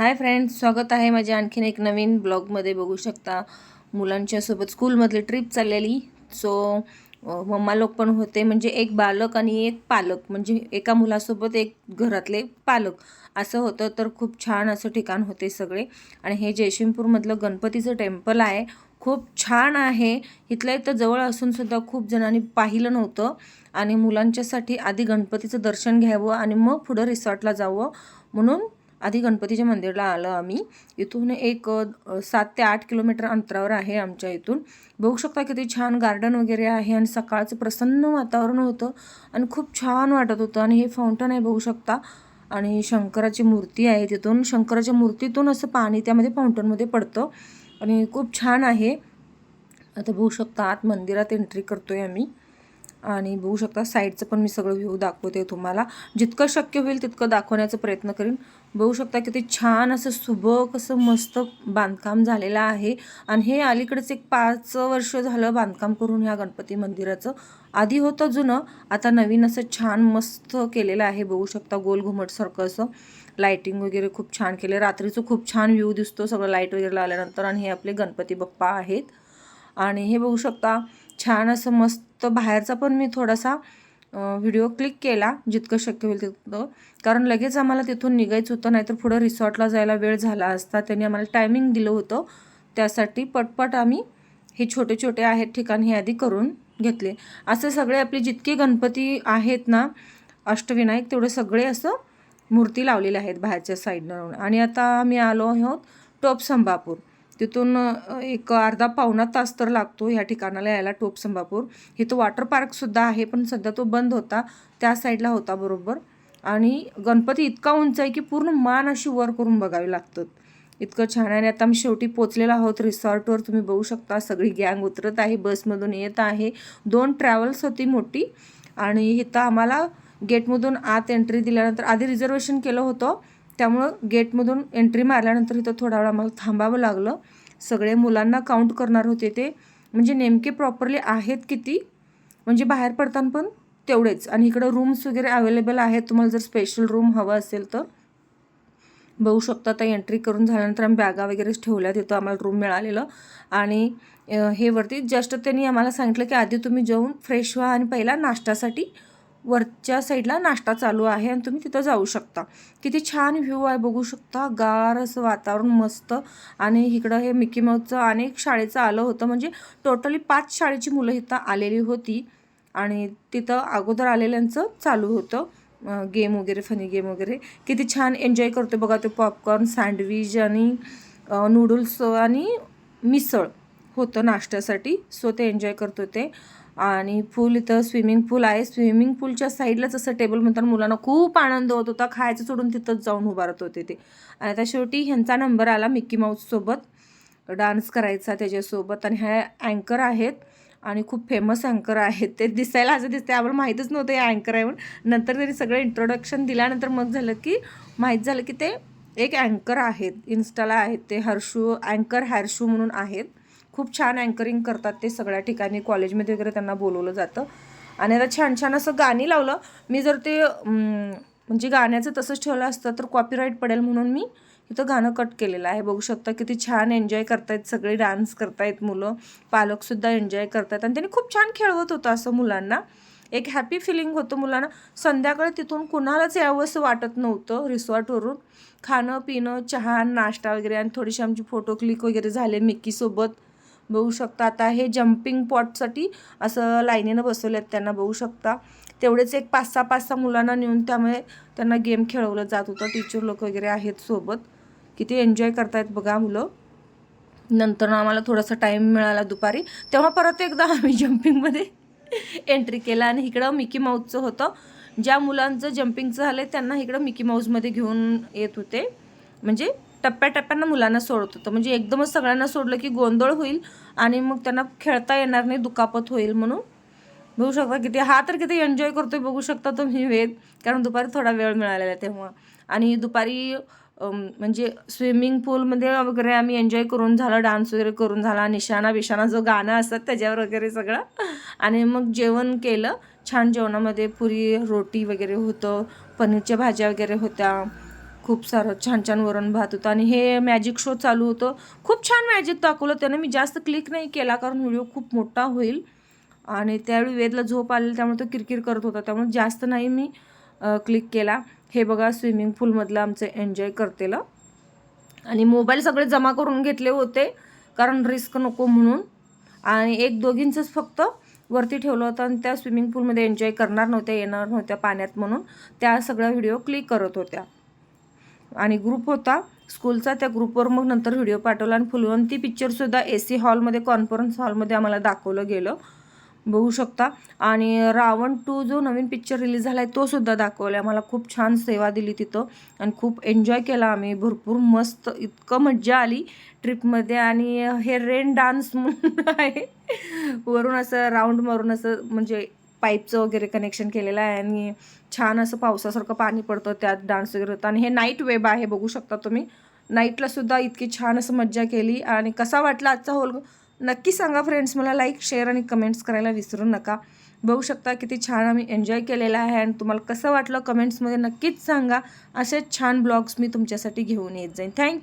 Hi friends स्वागत आहे माझ्या आणखीन एक नवीन ब्लॉगमध्ये. बघू शकता मुलांच्यासोबत स्कूलमधली ट्रिप चाललेली. सो मम्मा लोक पण होते. म्हणजे एक बालक आणि एक पालक. म्हणजे एका मुलासोबत एक घरातले पालक. असं होतं तर खूप छान असं ठिकाण होते सगळे. आणि हे जयशिंगपूरमधलं गणपतीचं टेम्पल आहे. खूप छान आहे. इथल्या इथं जवळ असूनसुद्धा खूप जणांनी पाहिलं नव्हतं. आणि मुलांच्यासाठी आधी गणपतीचं दर्शन घ्यावं आणि मग पुढं रिसॉर्टला जावं. म्हणून आधी गणपतीच्या मंदिरला आलं आम्ही. इथून एक सात ते आठ किलोमीटर अंतरावर आहे आमच्या इथून. बघू शकता किती छान गार्डन वगैरे आहे आणि सकाळचं प्रसन्न वातावरण होतं आणि खूप छान वाटत होतं आणि हे फाउंटन आहे बघू शकता. आणि शंकराची मूर्ती आहे तिथून. शंकराच्या मूर्तीतून असं पाणी त्यामध्ये फाउंटनमध्ये पडतं आणि खूप छान आहे. आता बघू शकता आत मंदिरात एंट्री करतोय आम्ही. आणि बघू शकता साईडचं पण मी सगळं व्ह्यू दाखवते तुम्हाला. जितकं शक्य होईल तितकं दाखवण्याचा प्रयत्न करीन. बघू शकता किती छान असं सुबक असं मस्त बांधकाम झालेलं आहे. आणि हे अलीकडेच एक पाच वर्ष झालं बांधकाम करून ह्या गणपती मंदिराचं. आधी होतं जुनं आता नवीन असं छान मस्त केलेलं आहे. बघू शकता गोल घुमटसारखं असं. लायटिंग वगैरे खूप छान केले रात्रीचं खूप छान व्ह्यू दिसतो सगळं लाइट वगैरे लावल्यानंतर. आणि हे आपले गणपती बाप्पा आहेत. आणि हे बघू शकता छान असं मस्त बाहेरचा पण मी थोडासा व्हिडिओ क्लिक केला जितकं शक्य होईल तितकं. कारण लगेच आम्हाला तिथून निघायचं होतं नाहीतर पुढं रिसॉर्टला जायला वेळ झाला असता त्यांनी आम्हाला टायमिंग दिलं होतं. त्यासाठी पटपट आम्ही हे छोटे छोटे आहेत ठिकाण हे आधी करून घेतले. असे सगळे आपले जितके गणपती आहेत ना अष्टविनायक तेवढे सगळे असं मूर्ती लावलेल्या आहेत बाहेरच्या साईडनं आणि आता आम्ही आलो आहोत टोप संभापूर तिथून एक अर्धा पावणा तास तर लागतो ह्या ठिकाणाला यायला टोप संभापूर इथं वॉटर पार्कसुद्धा आहे पण सध्या तो बंद होता त्या साईडला होता बरोबर. आणि गणपती इतका उंच आहे की पूर्ण मान अशी वर करून बघावी लागतात. इतकं छान आहे आणि आता आम्ही शेवटी पोचलेलो आहोत रिसॉर्टवर. तुम्ही बघू शकता सगळी गँग उतरत आहे बसमधून येत आहे. दोन ट्रॅव्हल्स होती मोठी आणि इथं आम्हाला गेटमधून आत एंट्री दिल्यानंतर आधी रिझर्वेशन केलं होतं. त्यामुळं गेटमधून एंट्री मारल्यानंतर इथं थोडा वेळ आम्हाला थांबावं लागलं. सगळे मुलांना काउंट करणार होते ते. म्हणजे नेमके प्रॉपरली आहेत किती? म्हणजे बाहेर पडताना पण तेवढेच. आणि इकडं रूम्स वगैरे अवेलेबल आहेत. तुम्हाला जर स्पेशल रूम हवं असेल तर. बघू शकता आता एंट्री करून झाल्यानंतर आम्ही बॅगा वगैरेच ठेवल्या तिथं आम्हाला रूम मिळालेलं. आणि हे वरती जस्ट त्यांनी आम्हाला सांगितलं की आधी तुम्ही जाऊन फ्रेश व्हा आणि पहिला नाश्त्यासाठी वरच्या साईडला नाश्ता चालू आहे आणि तुम्ही तिथं जाऊ शकता. किती छान व्ह्यू आहे बघू शकता. गार असं वातावरण मस्त आणि इकडं हे मिकी माऊसचं अनेक शाळेचं आलं होतं. म्हणजे टोटली पाच शाळेची मुलं इथं आलेली होती आणि तिथं अगोदर आलेल्यांचं चालू होतं. गेम वगैरे फनी गेम वगैरे. किती छान एन्जॉय करतो बघा ते पॉपकॉर्न सँडविच आणि नूडल्स आणि मिसळ होतं नाश्त्यासाठी. सो ते एन्जॉय करत होते आणि पूल इथं स्विमिंग पूल आहे. स्विमिंग पूलच्या साईडलाच असं टेबल म्हणतात मुलांना खूप आनंद होत होता. खायचं सोडून तिथंच जाऊन उभारत होते ते. आणि आता शेवटी ह्यांचा नंबर आला मिक्की माऊससोबत डान्स करायचा त्याच्यासोबत आणि ह्या अँकर आहेत. आणि खूप फेमस अँकर आहेत. ते दिसायला असं दिसते आम्हाला माहीतच नव्हतं हे अँकर आहे म्हणून. नंतर त्यांनी सगळं इंट्रोडक्शन दिल्यानंतर मग झालं की माहीत झालं की ते एक अँकर आहेत. इन्स्टाला आहेत. ते हर्षू अँकर हॅरशू म्हणून आहेत. खूप छान अँकरिंग करतात ते सगळ्या ठिकाणी. कॉलेजमध्ये वगैरे त्यांना बोलवलं जातं. आणि आता छान छान असं गाणी लावलं. मी जर ते म्हणजे गाण्याचं तसंच ठेवलं असतं तर कॉपीराईट पडेल म्हणून मी इथं गाणं कट केलेलं आहे. बघू शकता किती छान एन्जॉय करतायत सगळे डान्स करतायत मुलं. पालकसुद्धा एन्जॉय करतायत. आणि त्यांनी खूप छान खेळवत होतं असं मुलांना. एक हॅपी फिलिंग होतं मुलांना. संध्याकाळी तिथून कुणालाच यावंसं वाटत नव्हतं रिसॉर्टवरून. खाणं पिणं चहा नाश्ता वगैरे आणि थोडीशी आमची फोटो क्लिक वगैरे झाले मिक्कीसोबत. बघू शकता. आता हे जम्पिंग पॉटसाठी असं लाईनीनं बसवले आहेत त्यांना बघू शकता. तेवढेच एक पाच सहा पाच सहा मुलांना नेऊन त्यामुळे त्यांना गेम खेळवलं जात होतं. टीचर लोक वगैरे आहेत सोबत. किती एन्जॉय करतायत बघा मुलं. नंतर आम्हाला थोडासा टाईम मिळाला दुपारी. तेव्हा परत एकदा आम्ही जम्पिंगमध्ये एंट्री केला आणि इकडं मिकी माऊसचं होतं. ज्या मुलांचं जम्पिंगचं झालं त्यांना इकडं मिकी माऊसमध्ये घेऊन येत होते. म्हणजे टप्प्याटप्प्यानं मुलांना सोडत होतं. म्हणजे एकदमच सगळ्यांना सोडलं की गोंधळ होईल आणि मग त्यांना खेळता येणार नाही दुखापत होईल म्हणून. बघू शकता किती हा तर किती एन्जॉय करतोय बघू शकता तुम्ही वेद. कारण दुपारी थोडा वेळ मिळालेला आहे तेव्हा. आणि दुपारी म्हणजे स्विमिंग पूलमध्ये वगैरे आम्ही एन्जॉय करून झालं डान्स वगैरे करून झाला. निशाणा बिशाणा जो गाणं असतात त्याच्यावर वगैरे सगळं. आणि मग जेवण केलं. छान जेवणामध्ये पुरी रोटी वगैरे होतं. पनीरच्या भाज्या वगैरे होत्या. खूप सारं छान छान वरण भात होतं. आणि हे मॅजिक शो चालू होतं. खूप छान मॅजिक दाखवलं त्यानं. मी जास्त क्लिक नाही केला कारण व्हिडिओ खूप मोठा होईल. आणि त्यावेळी वेदला झोप आलेली त्यामुळे तो किरकिर करत होता. त्यामुळे जास्त नाही मी क्लिक केला. हे बघा स्विमिंग पूलमधलं आमचं एन्जॉय करतेलं. आणि मोबाईल सगळे जमा करून घेतले होते कारण रिस्क नको म्हणून. आणि एक दोघींचंच फक्त वरती ठेवलं होतं आणि त्या स्विमिंग पूलमध्ये एन्जॉय करणार नव्हत्या येणार नव्हत्या पाण्यात म्हणून. त्या सगळ्या व्हिडिओ क्लिक करत होत्या. आणि ग्रुप होता. स्कूलचा त्या ग्रुपवर मग नंतर व्हिडिओ पाठवला आणि फुलवंती पिक्चरसुद्धा ए सी हॉलमध्ये कॉन्फरन्स हॉलमध्ये आम्हाला दाखवलं गेलं. बघू शकता. आणि रावण टू जो नवीन पिक्चर रिलीज झाला आहे तो सुद्धा दाखवला आम्हाला खूप छान सेवा दिली तिथं आणि खूप एन्जॉय केला आम्ही. भरपूर मस्त इतकं मज्जा आली ट्रिपमध्ये आणि हे रेन डान्स म्हणून आहे. वरून असं राऊंड मारून असं म्हणजे पाईपचं वगैरे कनेक्शन केलेलं आहे आणि छान असं पावसासारखं पाणी पडतं त्यात डान्स वगैरे होतं. आणि हे नाईट वेब आहे बघू शकता तुम्ही. नाईटला सुद्धा इतकी छान असं मज्जा केली आणि कसा वाटला आजचा होल? नक्की सांगा फ्रेंड्स मला लाईक शेअर आणि कमेंट्स करायला विसरू नका. बघू शकता किती छान आम्ही एन्जॉय केलेला आहे आणि तुम्हाला कसं वाटलं? कमेंट्समध्ये नक्कीच सांगा. असेच छान ब्लॉग्स मी तुमच्यासाठी घेऊन येत जाईन. थँक्यू